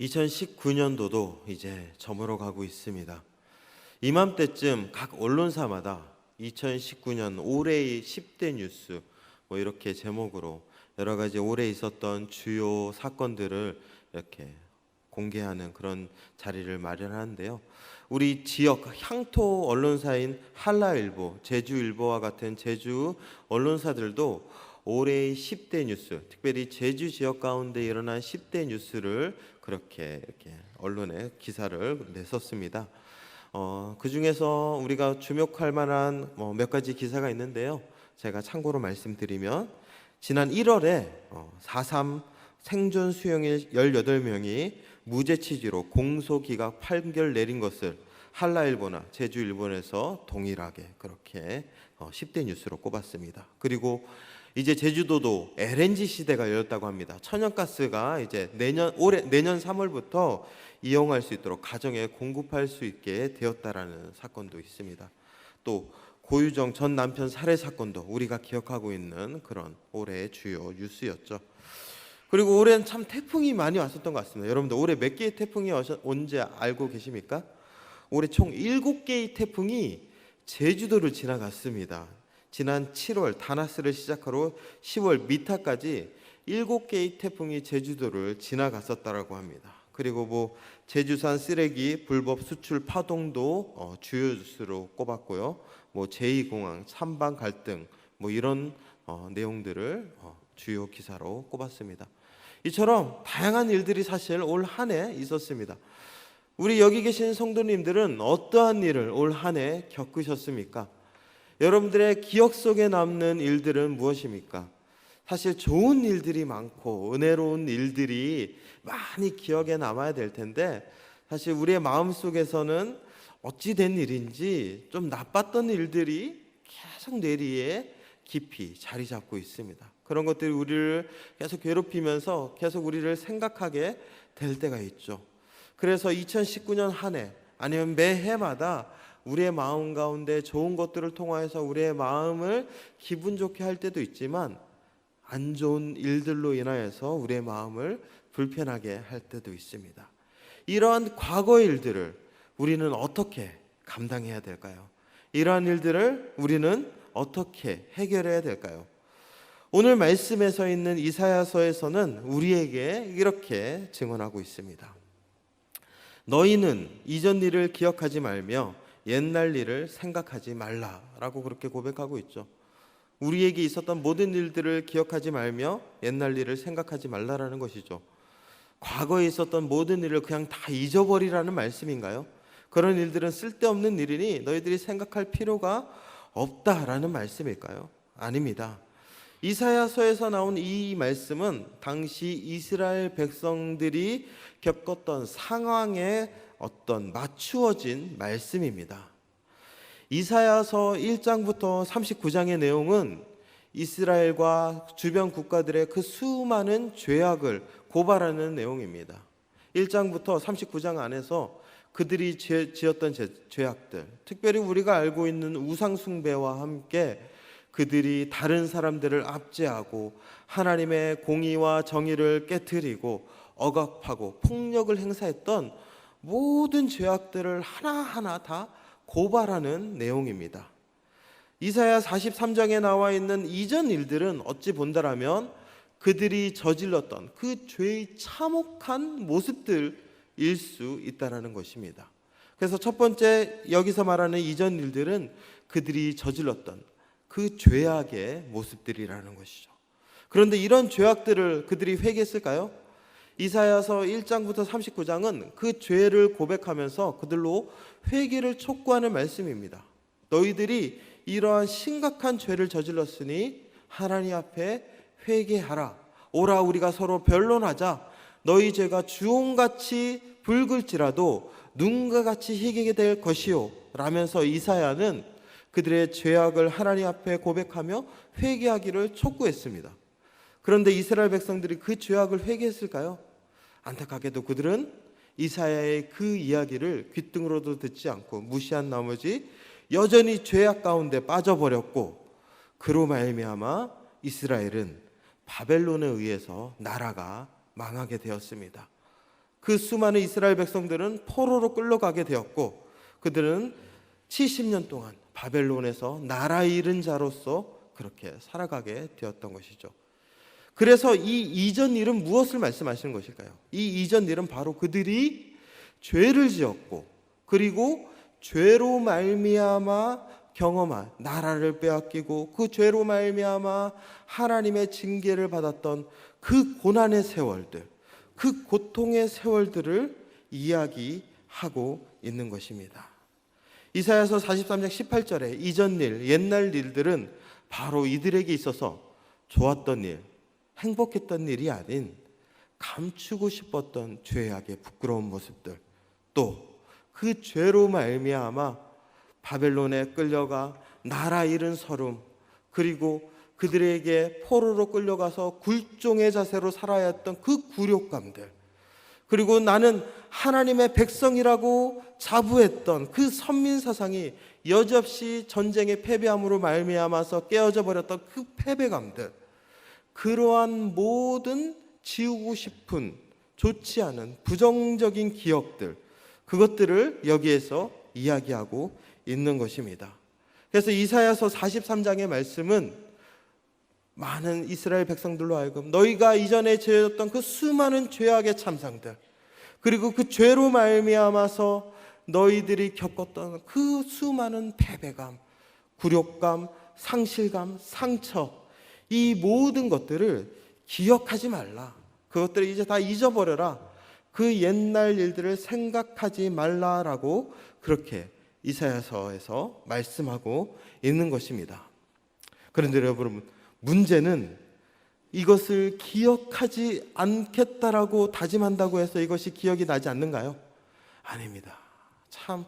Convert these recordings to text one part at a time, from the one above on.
2019년도도 이제 저물어 가고 있습니다. 이맘때쯤 각 언론사마다 2019년 올해의 10대 뉴스 뭐 이렇게 제목으로 여러 가지 올해 있었던 주요 사건들을 이렇게 공개하는 그런 자리를 마련하는데요. 우리 지역 향토 언론사인 한라일보, 제주일보와 같은 제주 언론사들도 올해의 10대 뉴스, 특별히 제주 지역 가운데 일어난 10대 뉴스를 그렇게 이렇게 언론에 기사를 냈었습니다. 어, 그 중에서 우리가 주목할 만한 뭐 몇 가지 기사가 있는데요. 제가 참고로 말씀드리면 지난 1월에 어, 4.3 생존 수용일 18명이 무죄 취지로 공소 기각 판결 내린 것을 한라일보나 제주일본에서 동일하게 그렇게 어, 10대 뉴스로 꼽았습니다. 그리고 이제 제주도도 LNG 시대가 열렸다고 합니다. 천연가스가 이제 내년 올해 내년 3월부터 이용할 수 있도록 가정에 공급할 수 있게 되었다라는 사건도 있습니다. 또 고유정 전 남편 살해 사건도 우리가 기억하고 있는 그런 올해의 주요 뉴스였죠. 그리고 올해는 참 태풍이 많이 왔었던 것 같습니다. 여러분들 올해 몇 개의 태풍이 온지 알고 계십니까? 올해 총 7개의 태풍이 제주도를 지나갔습니다. 지난 7월 다나스를 시작으로 10월 미타까지 7개의 태풍이 제주도를 지나갔었다라고 합니다. 그리고 뭐 제주산 쓰레기 불법 수출 파동도 어, 주요 뉴스로 꼽았고요. 뭐 제2공항 삼방 갈등 뭐 이런 어, 내용들을 어, 주요 기사로 꼽았습니다. 이처럼 다양한 일들이 사실 올 한 해 있었습니다. 우리 여기 계신 성도님들은 어떠한 일을 올 한 해 겪으셨습니까? 여러분들의 기억 속에 남는 일들은 무엇입니까? 사실 좋은 일들이 많고 은혜로운 일들이 많이 기억에 남아야 될 텐데 사실 우리의 마음 속에서는 어찌 된 일인지 좀 나빴던 일들이 계속 뇌리에 깊이 자리 잡고 있습니다. 그런 것들이 우리를 계속 괴롭히면서 계속 우리를 생각하게 될 때가 있죠. 그래서 2019년 한 해 아니면 매해마다 우리의 마음 가운데 좋은 것들을 통하여서 우리의 마음을 기분 좋게 할 때도 있지만 안 좋은 일들로 인하여서 우리의 마음을 불편하게 할 때도 있습니다. 이러한 과거 일들을 우리는 어떻게 감당해야 될까요? 이러한 일들을 우리는 어떻게 해결해야 될까요? 오늘 말씀에 서 있는 이사야서에서는 우리에게 이렇게 증언하고 있습니다. 너희는 이전 일을 기억하지 말며 옛날 일을 생각하지 말라라고 그렇게 고백하고 있죠. 우리에게 있었던 모든 일들을 기억하지 말며 옛날 일을 생각하지 말라라는 것이죠. 과거에 있었던 모든 일을 그냥 다 잊어버리라는 말씀인가요? 그런 일들은 쓸데없는 일이니 너희들이 생각할 필요가 없다라는 말씀일까요? 아닙니다. 이사야서에서 나온 이 말씀은 당시 이스라엘 백성들이 겪었던 상황에 어떤 맞추어진 말씀입니다. 이사야서 1장부터 39장의 내용은 이스라엘과 주변 국가들의 그 수많은 죄악을 고발하는 내용입니다. 1장부터 39장 안에서 그들이 죄- 지었던 죄- 죄악들, 특별히 우리가 알고 있는 우상숭배와 함께 그들이 다른 사람들을 압제하고 하나님의 공의와 정의를 깨뜨리고 억압하고 폭력을 행사했던 모든 죄악들을 하나하나 다 고발하는 내용입니다. 이사야 43장에 나와 있는 이전 일들은 어찌 본다라면 그들이 저질렀던 그 죄의 참혹한 모습들일 수 있다라는 것입니다. 그래서 첫 번째 여기서 말하는 이전 일들은 그들이 저질렀던 그 죄악의 모습들이라는 것이죠. 그런데 이런 죄악들을 그들이 회개했을까요? 이사야서 1장부터 39장은 그 죄를 고백하면서 그들로 회개를 촉구하는 말씀입니다. 너희들이 이러한 심각한 죄를 저질렀으니 하나님 앞에 회개하라. 오라 우리가 서로 변론하자. 너희 죄가 주홍같이 붉을지라도 눈과 같이 희게 될 것이요. 라면서 이사야는 그들의 죄악을 하나님 앞에 고백하며 회개하기를 촉구했습니다. 그런데 이스라엘 백성들이 그 죄악을 회개했을까요? 안타깝게도 그들은 이사야의 그 이야기를 귓등으로도 듣지 않고 무시한 나머지 여전히 죄악 가운데 빠져버렸고 그로 말미암아 이스라엘은 바벨론에 의해서 나라가 망하게 되었습니다. 그 수많은 이스라엘 백성들은 포로로 끌려가게 되었고 그들은 70년 동안 바벨론에서 나라 잃은 자로서 그렇게 살아가게 되었던 것이죠. 그래서 이 이전 일은 무엇을 말씀하시는 것일까요? 이 이전 일은 바로 그들이 죄를 지었고 그리고 죄로 말미암아 경험한 나라를 빼앗기고 그 죄로 말미암아 하나님의 징계를 받았던 그 고난의 세월들, 그 고통의 세월들을 이야기하고 있는 것입니다. 이사야서 43장 18절에 이전 일, 옛날 일들은 바로 이들에게 있어서 좋았던 일, 행복했던 일이 아닌 감추고 싶었던 죄악의 부끄러운 모습들, 또 그 죄로 말미암아 바벨론에 끌려가 나라 잃은 서름, 그리고 그들에게 포로로 끌려가서 굴종의 자세로 살아야 했던 그 굴욕감들, 그리고 나는 하나님의 백성이라고 자부했던 그 선민 사상이 여접시 전쟁의 패배함으로 말미암아서 깨어져 버렸던 그 패배감들, 그러한 모든 지우고 싶은 좋지 않은 부정적인 기억들, 그것들을 여기에서 이야기하고 있는 것입니다. 그래서 이사야서 43장의 말씀은 많은 이스라엘 백성들로 하여금 너희가 이전에 지었던 그 수많은 죄악의 참상들 그리고 그 죄로 말미암아서 너희들이 겪었던 그 수많은 패배감, 굴욕감, 상실감, 상처 이 모든 것들을 기억하지 말라. 그것들을 이제 다 잊어버려라. 그 옛날 일들을 생각하지 말라라고 그렇게 이사야서에서 말씀하고 있는 것입니다. 그런데 여러분 문제는 이것을 기억하지 않겠다라고 다짐한다고 해서 이것이 기억이 나지 않는가요? 아닙니다. 참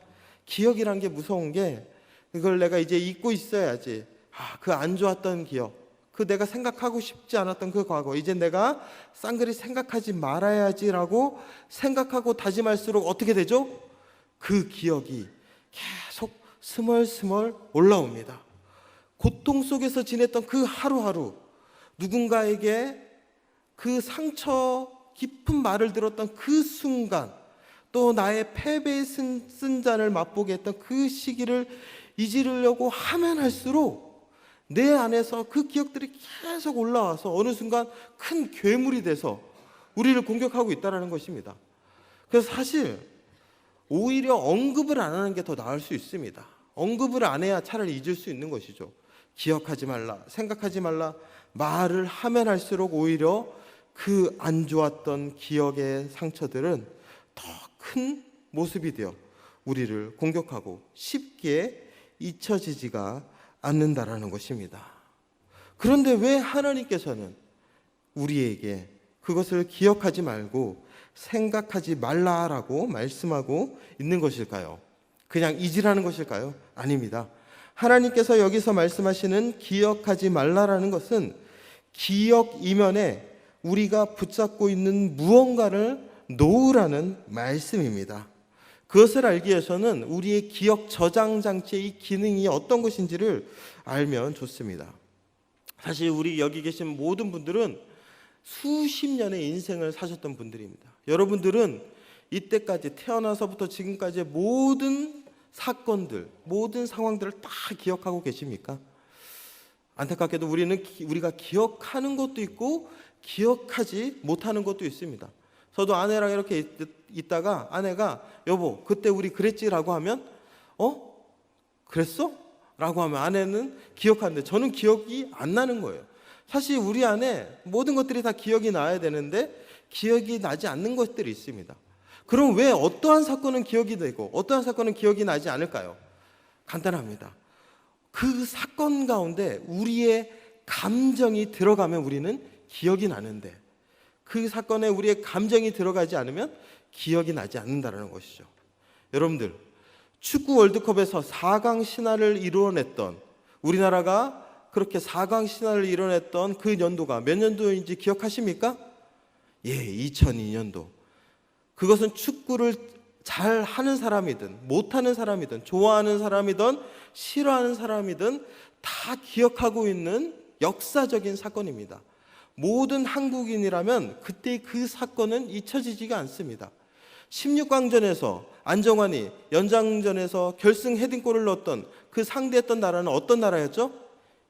기억이란 게 무서운 게 이걸 내가 이제 잊고 있어야지. 아, 그 안 좋았던 기억. 그 내가 생각하고 싶지 않았던 그 과거. 이제 내가 쌍그리 생각하지 말아야지라고 생각하고 다짐할수록 어떻게 되죠? 그 기억이 계속 스멀스멀 올라옵니다. 고통 속에서 지냈던 그 하루하루 누군가에게 그 상처 깊은 말을 들었던 그 순간 또 나의 패배의 쓴, 쓴 잔을 맛보게 했던 그 시기를 잊으려고 하면 할수록 내 안에서 그 기억들이 계속 올라와서 어느 순간 큰 괴물이 돼서 우리를 공격하고 있다는 것입니다. 그래서 사실 오히려 언급을 안 하는 게 더 나을 수 있습니다. 언급을 안 해야 차라리 잊을 수 있는 것이죠. 기억하지 말라, 생각하지 말라, 말을 하면 할수록 오히려 그 안 좋았던 기억의 상처들은 더 큰 모습이 되어 우리를 공격하고 쉽게 잊혀지지가 않는다라는 것입니다. 그런데 왜 하나님께서는 우리에게 그것을 기억하지 말고 생각하지 말라라고 말씀하고 있는 것일까요? 그냥 잊으라는 것일까요? 아닙니다. 하나님께서 여기서 말씀하시는 기억하지 말라라는 것은 기억 이면에 우리가 붙잡고 있는 무언가를 놓으라는 말씀입니다. 그것을 알기 위해서는 우리의 기억 저장 장치의 기능이 어떤 것인지를 알면 좋습니다. 사실 우리 여기 계신 모든 분들은 수십 년의 인생을 사셨던 분들입니다. 여러분들은 이때까지 태어나서부터 지금까지의 모든 사건들, 모든 상황들을 다 기억하고 계십니까? 안타깝게도 우리는 기, 우리가 기억하는 것도 있고 기억하지 못하는 것도 있습니다. 저도 아내랑 이렇게 있, 있다가 아내가 여보 그때 우리 그랬지라고 하면 어 그랬어? 라고 하면 아내는 기억하는데 저는 기억이 안 나는 거예요. 사실 우리 안에 모든 것들이 다 기억이 나야 되는데 기억이 나지 않는 것들이 있습니다. 그럼 왜 어떠한 사건은 기억이 되고 어떠한 사건은 기억이 나지 않을까요? 간단합니다. 그 사건 가운데 우리의 감정이 들어가면 우리는 기억이 나는데 그 사건에 우리의 감정이 들어가지 않으면 기억이 나지 않는다는 것이죠. 여러분들 축구 월드컵에서 4강 신화를 이루어냈던 우리나라가 그렇게 4강 신화를 이뤄냈던 그 연도가 몇 년도인지 기억하십니까? 예, 2002년도. 그것은 축구를 잘 하는 사람이든 못하는 사람이든 좋아하는 사람이든 싫어하는 사람이든 다 기억하고 있는 역사적인 사건입니다. 모든 한국인이라면 그때 그 사건은 잊혀지지가 않습니다. 16강전에서 안정환이 연장전에서 결승 헤딩골을 넣었던 그 상대했던 나라는 어떤 나라였죠?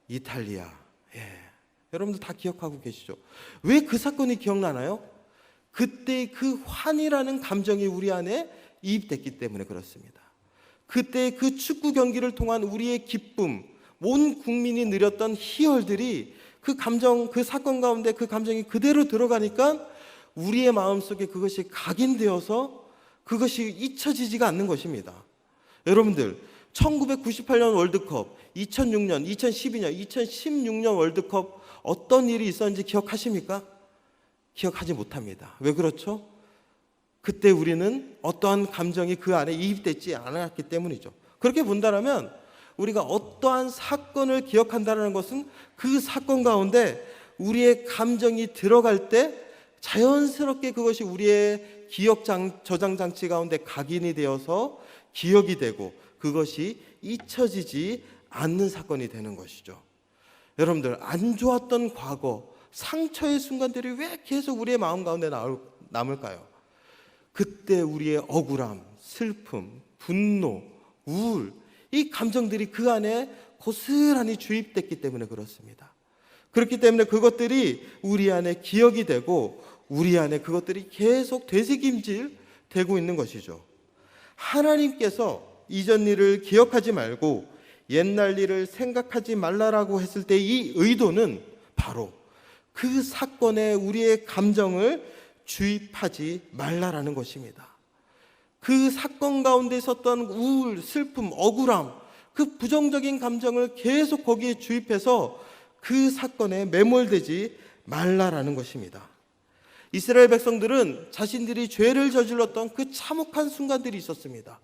이탈리아. 예. 여러분들 다 기억하고 계시죠? 왜 그 사건이 기억나나요? 그때 그 환이라는 감정이 우리 안에 이입됐기 때문에 그렇습니다. 그때 그 축구 경기를 통한 우리의 기쁨, 온 국민이 누렸던 희열들이 그 감정, 그 사건 가운데 그 감정이 그대로 들어가니까 우리의 마음 속에 그것이 각인되어서 그것이 잊혀지지가 않는 것입니다. 여러분들, 1998년 월드컵, 2006년, 2012년, 2016년 월드컵 어떤 일이 있었는지 기억하십니까? 기억하지 못합니다. 왜 그렇죠? 그때 우리는 어떠한 감정이 그 안에 이입되지 않았기 때문이죠. 그렇게 본다면 우리가 어떠한 사건을 기억한다는 것은 그 사건 가운데 우리의 감정이 들어갈 때 자연스럽게 그것이 우리의 기억 장, 저장 장치 가운데 각인이 되어서 기억이 되고 그것이 잊혀지지 않는 사건이 되는 것이죠. 여러분들 안 좋았던 과거 상처의 순간들이 왜 계속 우리의 마음 가운데 남을까요? 그때 우리의 억울함, 슬픔, 분노, 우울 이 감정들이 그 안에 고스란히 주입됐기 때문에 그렇습니다. 그렇기 때문에 그것들이 우리 안에 기억이 되고 우리 안에 그것들이 계속 되새김질 되고 있는 것이죠. 하나님께서 이전 일을 기억하지 말고 옛날 일을 생각하지 말라라고 했을 때 이 의도는 바로 그 사건에 우리의 감정을 주입하지 말라라는 것입니다. 그 사건 가운데 있었던 우울, 슬픔, 억울함, 그 부정적인 감정을 계속 거기에 주입해서 그 사건에 매몰되지 말라라는 것입니다. 이스라엘 백성들은 자신들이 죄를 저질렀던 그 참혹한 순간들이 있었습니다.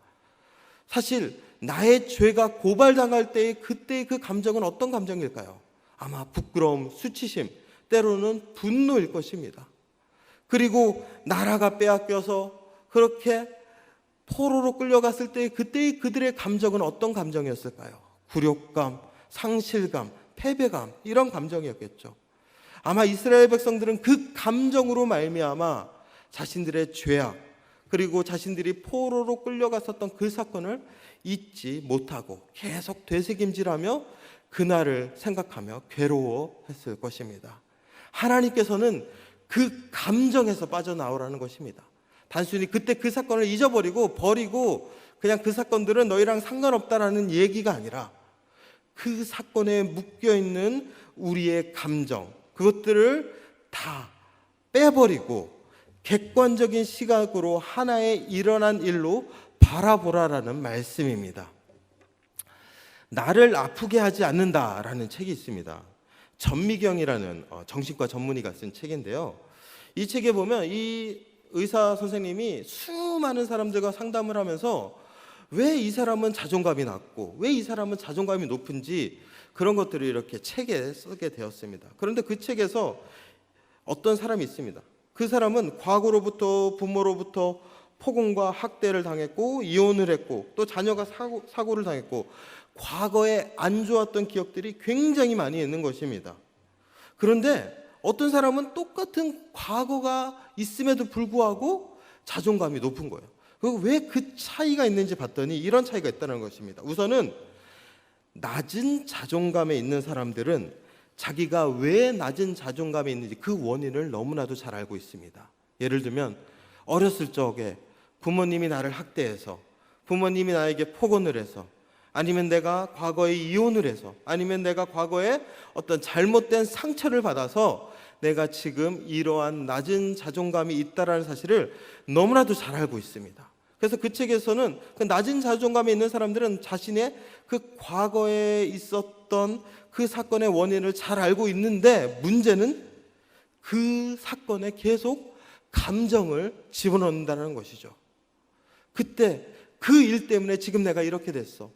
사실 나의 죄가 고발당할 때의 그때의 그 감정은 어떤 감정일까요? 아마 부끄러움, 수치심, 때로는 분노일 것입니다. 그리고 나라가 빼앗겨서 그렇게 포로로 끌려갔을 때 그때의 그들의 감정은 어떤 감정이었을까요? 굴욕감, 상실감, 패배감 이런 감정이었겠죠. 아마 이스라엘 백성들은 그 감정으로 말미암아 자신들의 죄악 그리고 자신들이 포로로 끌려갔었던 그 사건을 잊지 못하고 계속 되새김질하며 그날을 생각하며 괴로워했을 것입니다. 하나님께서는 그 감정에서 빠져나오라는 것입니다. 단순히 그때 그 사건을 잊어버리고 버리고 그냥 그 사건들은 너희랑 상관없다라는 얘기가 아니라 그 사건에 묶여 있는 우리의 감정, 그것들을 다 빼버리고 객관적인 시각으로 하나의 일어난 일로 바라보라라는 말씀입니다. 나를 아프게 하지 않는다라는 책이 있습니다. 전미경이라는 어, 정신과 전문의가 쓴 책인데요. 이 책에 보면 이 의사 선생님이 수많은 사람들과 상담을 하면서 왜 이 사람은 자존감이 낮고 왜 이 사람은 자존감이 높은지 그런 것들을 이렇게 책에 쓰게 되었습니다. 그런데 그 책에서 어떤 사람이 있습니다. 그 사람은 과거로부터 부모로부터 폭언과 학대를 당했고 이혼을 했고 또 자녀가 사고, 사고를 당했고 과거에 안 좋았던 기억들이 굉장히 많이 있는 것입니다. 그런데 어떤 사람은 똑같은 과거가 있음에도 불구하고 자존감이 높은 거예요. 왜 그 차이가 있는지 봤더니 이런 차이가 있다는 것입니다. 우선은 낮은 자존감에 있는 사람들은 자기가 왜 낮은 자존감에 있는지 그 원인을 너무나도 잘 알고 있습니다. 예를 들면 어렸을 적에 부모님이 나를 학대해서 부모님이 나에게 폭언을 해서 아니면 내가 과거에 이혼을 해서 아니면 내가 과거에 어떤 잘못된 상처를 받아서 내가 지금 이러한 낮은 자존감이 있다라는 사실을 너무나도 잘 알고 있습니다. 그래서 그 책에서는 그 낮은 자존감이 있는 사람들은 자신의 그 과거에 있었던 그 사건의 원인을 잘 알고 있는데 문제는 그 사건에 계속 감정을 집어넣는다는 것이죠. 그때 그 일 때문에 지금 내가 이렇게 됐어.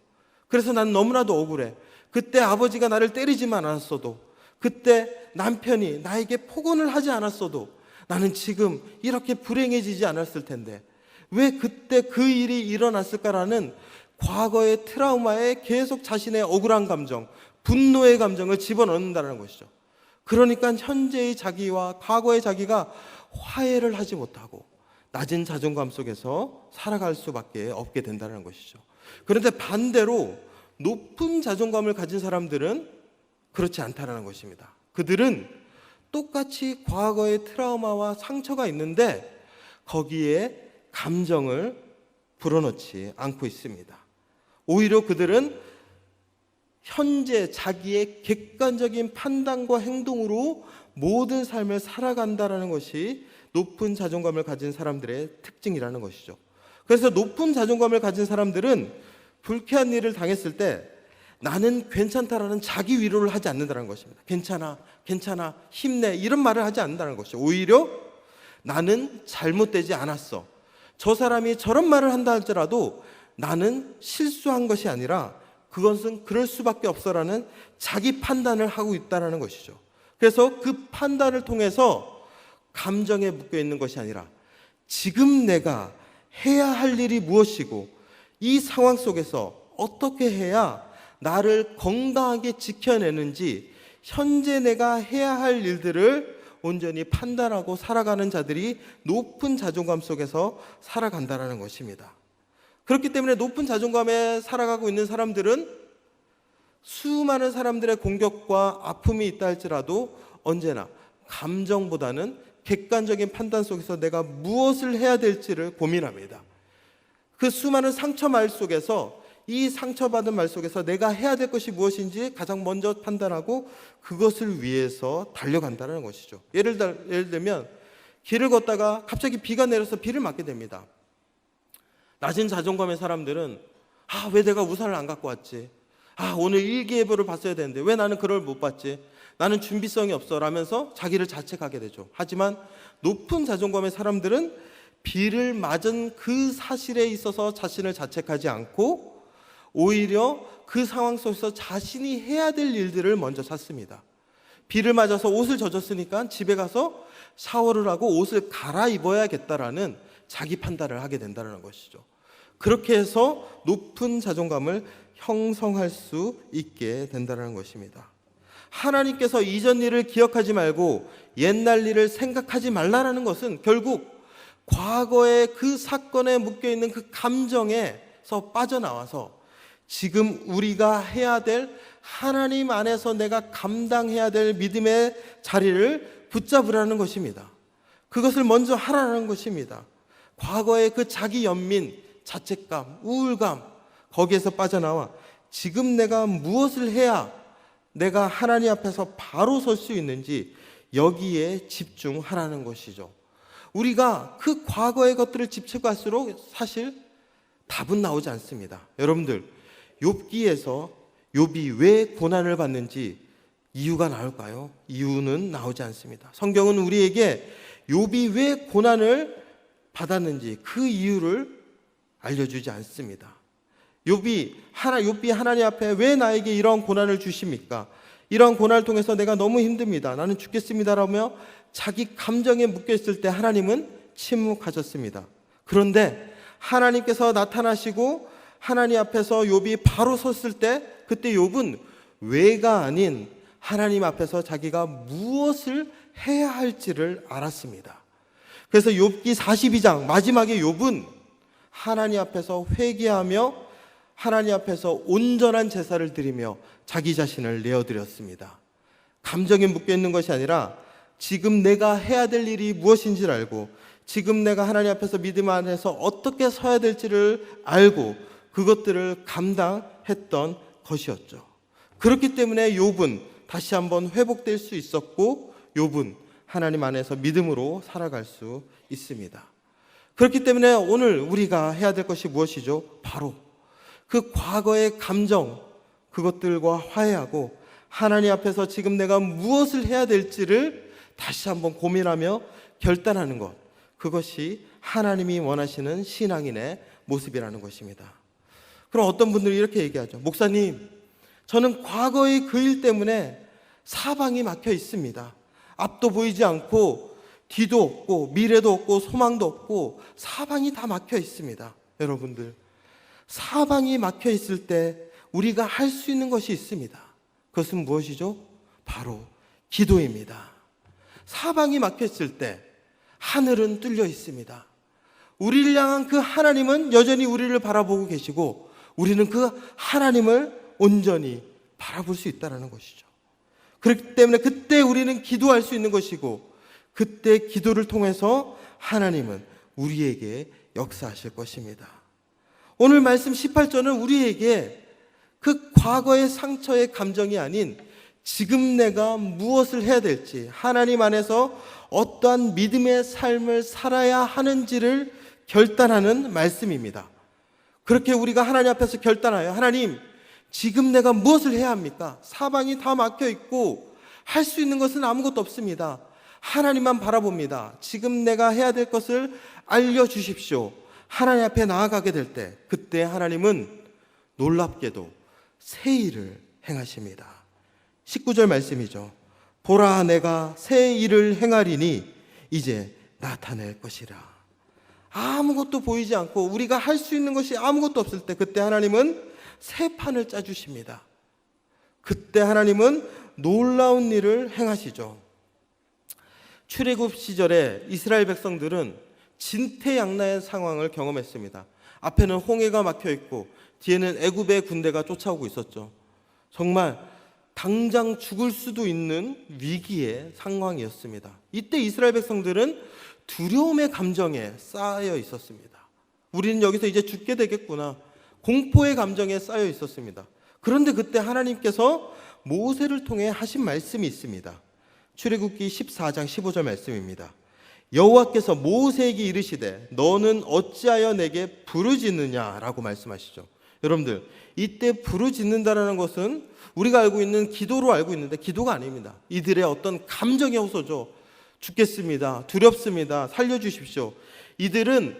그래서 난 너무나도 억울해. 그때 아버지가 나를 때리지만 않았어도, 그때 남편이 나에게 폭언을 하지 않았어도 나는 지금 이렇게 불행해지지 않았을 텐데, 왜 그때 그 일이 일어났을까라는 과거의 트라우마에 계속 자신의 억울한 감정, 분노의 감정을 집어넣는다는 것이죠. 그러니까 현재의 자기와 과거의 자기가 화해를 하지 못하고 낮은 자존감 속에서 살아갈 수밖에 없게 된다는 것이죠. 그런데 반대로 높은 자존감을 가진 사람들은 그렇지 않다는 것입니다. 그들은 똑같이 과거의 트라우마와 상처가 있는데 거기에 감정을 불어넣지 않고 있습니다. 오히려 그들은 현재 자기의 객관적인 판단과 행동으로 모든 삶을 살아간다라는 것이 높은 자존감을 가진 사람들의 특징이라는 것이죠. 그래서 높은 자존감을 가진 사람들은 불쾌한 일을 당했을 때 나는 괜찮다라는 자기 위로를 하지 않는다는 것입니다. 괜찮아, 괜찮아, 힘내 이런 말을 하지 않는다는 것이죠. 오히려 나는 잘못되지 않았어. 저 사람이 저런 말을 한다 할지라도 나는 실수한 것이 아니라 그것은 그럴 수밖에 없어라는 자기 판단을 하고 있다는 것이죠. 그래서 그 판단을 통해서 감정에 묶여 있는 것이 아니라 지금 내가 해야 할 일이 무엇이고 이 상황 속에서 어떻게 해야 나를 건강하게 지켜내는지 현재 내가 해야 할 일들을 온전히 판단하고 살아가는 자들이 높은 자존감 속에서 살아간다라는 것입니다. 그렇기 때문에 높은 자존감에 살아가고 있는 사람들은 수많은 사람들의 공격과 아픔이 있다 할지라도 언제나 감정보다는 객관적인 판단 속에서 내가 무엇을 해야 될지를 고민합니다. 그 수많은 상처 말 속에서 이 상처받은 말 속에서 내가 해야 될 것이 무엇인지 가장 먼저 판단하고 그것을 위해서 달려간다는 것이죠. 예를, 들, 예를 들면 길을 걷다가 갑자기 비가 내려서 비를 맞게 됩니다. 낮은 자존감의 사람들은 아, 왜 내가 우산을 안 갖고 왔지? 아, 오늘 일기예보를 봤어야 되는데 왜 나는 그걸 못 봤지? 나는 준비성이 없어 라면서 자기를 자책하게 되죠. 하지만 높은 자존감의 사람들은 비를 맞은 그 사실에 있어서 자신을 자책하지 않고 오히려 그 상황 속에서 자신이 해야 될 일들을 먼저 찾습니다. 비를 맞아서 옷을 젖었으니까 집에 가서 샤워를 하고 옷을 갈아입어야겠다라는 자기 판단을 하게 된다는 것이죠. 그렇게 해서 높은 자존감을 형성할 수 있게 된다는 것입니다. 하나님께서 이전 일을 기억하지 말고 옛날 일을 생각하지 말라라는 것은 결국 과거의 그 사건에 묶여 있는 그 감정에서 빠져나와서 지금 우리가 해야 될 하나님 안에서 내가 감당해야 될 믿음의 자리를 붙잡으라는 것입니다. 그것을 먼저 하라는 것입니다. 과거의 그 자기 연민, 자책감, 우울감, 거기에서 빠져나와 지금 내가 무엇을 해야 내가 하나님 앞에서 바로 설 수 있는지 여기에 집중하라는 것이죠. 우리가 그 과거의 것들을 집착할수록 사실 답은 나오지 않습니다. 여러분들, 욥기에서 욥이 왜 고난을 받는지 이유가 나올까요? 이유는 나오지 않습니다. 성경은 우리에게 욥이 왜 고난을 받았는지 그 이유를 알려주지 않습니다. 욥이 하나 욥이 하나님 앞에 왜 나에게 이런 고난을 주십니까? 이런 고난을 통해서 내가 너무 힘듭니다. 나는 죽겠습니다라며 자기 감정에 묶여 있을 때 하나님은 침묵하셨습니다. 그런데 하나님께서 나타나시고 하나님 앞에서 욥이 바로 섰을 때 그때 욥은 왜가 아닌 하나님 앞에서 자기가 무엇을 해야 할지를 알았습니다. 그래서 욥기 42장 마지막에 욥은 하나님 앞에서 회개하며 하나님 앞에서 온전한 제사를 드리며 자기 자신을 내어 드렸습니다. 감정에 묶여 있는 것이 아니라 지금 내가 해야 될 일이 무엇인지를 알고 지금 내가 하나님 앞에서 믿음 안에서 어떻게 서야 될지를 알고 그것들을 감당했던 것이었죠. 그렇기 때문에 욥은 다시 한번 회복될 수 있었고 욥은 하나님 안에서 믿음으로 살아갈 수 있습니다. 그렇기 때문에 오늘 우리가 해야 될 것이 무엇이죠? 바로 그 과거의 감정 그것들과 화해하고 하나님 앞에서 지금 내가 무엇을 해야 될지를 다시 한번 고민하며 결단하는 것. 그것이 하나님이 원하시는 신앙인의 모습이라는 것입니다. 그럼 어떤 분들이 이렇게 얘기하죠. 목사님, 저는 과거의 그 일 때문에 사방이 막혀 있습니다. 앞도 보이지 않고 뒤도 없고 미래도 없고 소망도 없고 사방이 다 막혀 있습니다. 여러분들. 사방이 막혀 있을 때 우리가 할 수 있는 것이 있습니다. 그것은 무엇이죠? 바로 기도입니다. 사방이 막혀 있을 때 하늘은 뚫려 있습니다. 우리를 향한 그 하나님은 여전히 우리를 바라보고 계시고 우리는 그 하나님을 온전히 바라볼 수 있다는 것이죠. 그렇기 때문에 그때 우리는 기도할 수 있는 것이고 그때 기도를 통해서 하나님은 우리에게 역사하실 것입니다. 오늘 말씀 18절은 우리에게 그 과거의 상처의 감정이 아닌 지금 내가 무엇을 해야 될지 하나님 안에서 어떠한 믿음의 삶을 살아야 하는지를 결단하는 말씀입니다. 그렇게 우리가 하나님 앞에서 결단하여 하나님 지금 내가 무엇을 해야 합니까? 사방이 다 막혀 있고 할 수 있는 것은 아무것도 없습니다. 하나님만 바라봅니다. 지금 내가 해야 될 것을 알려 주십시오. 하나님 앞에 나아가게 될 때 그때 하나님은 놀랍게도 새 일을 행하십니다. 19절 말씀이죠. 보라 내가 새 일을 행하리니 이제 나타낼 것이라. 아무것도 보이지 않고 우리가 할 수 있는 것이 아무것도 없을 때 그때 하나님은 새 판을 짜 주십니다. 그때 하나님은 놀라운 일을 행하시죠. 출애굽 시절에 이스라엘 백성들은 진퇴양난의 상황을 경험했습니다. 앞에는 홍해가 막혀 있고 뒤에는 애굽의 군대가 쫓아오고 있었죠. 정말 당장 죽을 수도 있는 위기의 상황이었습니다. 이때 이스라엘 백성들은 두려움의 감정에 쌓여 있었습니다. 우리는 여기서 이제 죽게 되겠구나. 공포의 감정에 쌓여 있었습니다. 그런데 그때 하나님께서 모세를 통해 하신 말씀이 있습니다. 출애굽기 14장 15절 말씀입니다. 여호와께서 모세에게 이르시되 너는 어찌하여 내게 부르짖느냐라고 말씀하시죠. 여러분들 이때 부르짖는다라는 것은 우리가 알고 있는 기도로 알고 있는데 기도가 아닙니다. 이들의 어떤 감정의 호소죠. 죽겠습니다. 두렵습니다. 살려주십시오. 이들은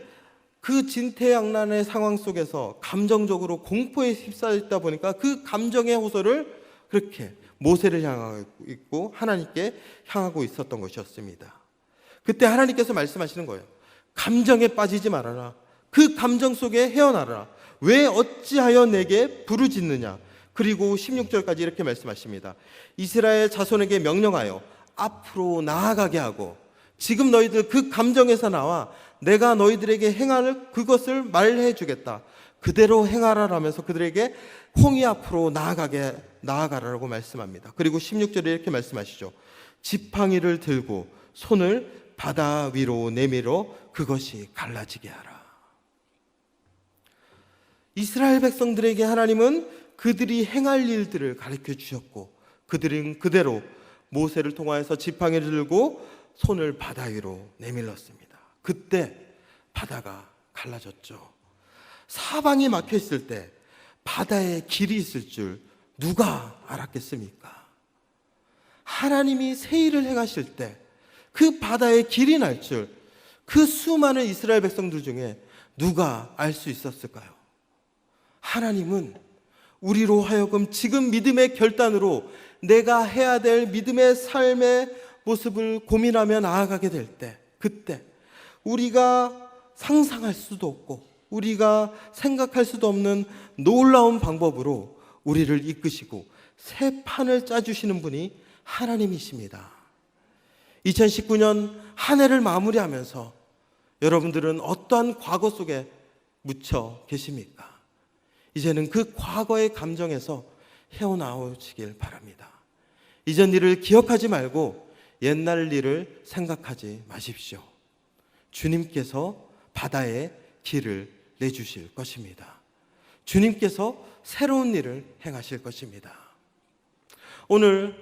그 진퇴양난의 상황 속에서 감정적으로 공포에 휩싸여 있다 보니까 그 감정의 호소를 그렇게 모세를 향하고 있고 하나님께 향하고 있었던 것이었습니다. 그때 하나님께서 말씀하시는 거예요. 감정에 빠지지 말아라. 그 감정 속에 헤어나라. 왜 어찌하여 내게 부르짖느냐? 그리고 16절까지 이렇게 말씀하십니다. 이스라엘 자손에게 명령하여 앞으로 나아가게 하고 지금 너희들 그 감정에서 나와 내가 너희들에게 행할 그것을 말해 주겠다. 그대로 행하라라면서 그들에게 홍이 앞으로 나아가게 나아가라라고 말씀합니다. 그리고 16절에 이렇게 말씀하시죠. 지팡이를 들고 손을 바다 위로 내밀어 그것이 갈라지게 하라. 이스라엘 백성들에게 하나님은 그들이 행할 일들을 가르쳐 주셨고 그들은 그대로 모세를 통하여서 지팡이를 들고 손을 바다 위로 내밀었습니다. 그때 바다가 갈라졌죠. 사방이 막혀 있을 때 바다에 길이 있을 줄 누가 알았겠습니까? 하나님이 새 일을 행하실 때 그 바다에 길이 날 줄 그 수많은 이스라엘 백성들 중에 누가 알 수 있었을까요? 하나님은 우리로 하여금 지금 믿음의 결단으로 내가 해야 될 믿음의 삶의 모습을 고민하며 나아가게 될 때, 그때 우리가 상상할 수도 없고 우리가 생각할 수도 없는 놀라운 방법으로 우리를 이끄시고 새 판을 짜주시는 분이 하나님이십니다. 2019년 한 해를 마무리하면서 여러분들은 어떠한 과거 속에 묻혀 계십니까? 이제는 그 과거의 감정에서 헤어나오시길 바랍니다. 이전 일을 기억하지 말고 옛날 일을 생각하지 마십시오. 주님께서 바다에 길을 내주실 것입니다. 주님께서 새로운 일을 행하실 것입니다. 오늘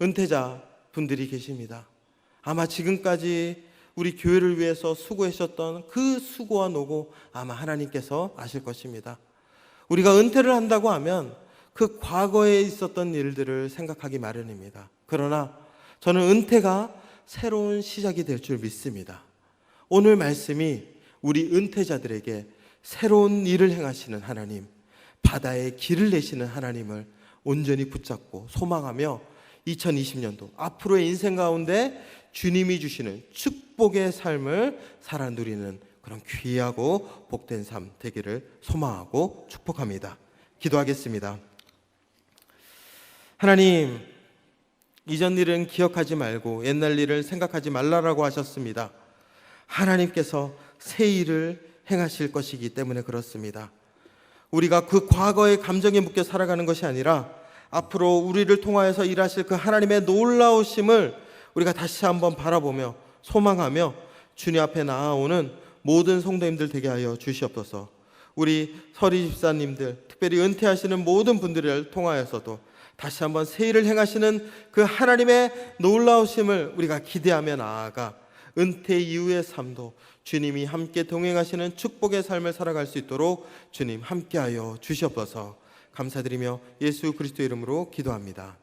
은퇴자 분들이 계십니다. 아마 지금까지 우리 교회를 위해서 수고하셨던 그 수고와 노고 아마 하나님께서 아실 것입니다. 우리가 은퇴를 한다고 하면 그 과거에 있었던 일들을 생각하기 마련입니다. 그러나 저는 은퇴가 새로운 시작이 될 줄 믿습니다. 오늘 말씀이 우리 은퇴자들에게 새로운 일을 행하시는 하나님, 바다에 길을 내시는 하나님을 온전히 붙잡고 소망하며 2020년도 앞으로의 인생 가운데 주님이 주시는 축복의 삶을 살아 누리는 그런 귀하고 복된 삶 되기를 소망하고 축복합니다. 기도하겠습니다. 하나님, 이전 일은 기억하지 말고 옛날 일을 생각하지 말라라고 하셨습니다. 하나님께서 새 일을 행하실 것이기 때문에 그렇습니다. 우리가 그 과거의 감정에 묶여 살아가는 것이 아니라 앞으로 우리를 통하여서 일하실 그 하나님의 놀라우심을 우리가 다시 한번 바라보며 소망하며 주님 앞에 나아오는 모든 성도님들 되게 하여 주시옵소서. 우리 서리 집사님들, 특별히 은퇴하시는 모든 분들을 통하여서도 다시 한번 새 일을 행하시는 그 하나님의 놀라우심을 우리가 기대하며 나아가 은퇴 이후의 삶도 주님이 함께 동행하시는 축복의 삶을 살아갈 수 있도록 주님 함께하여 주시옵소서. 감사드리며 예수 그리스도 이름으로 기도합니다.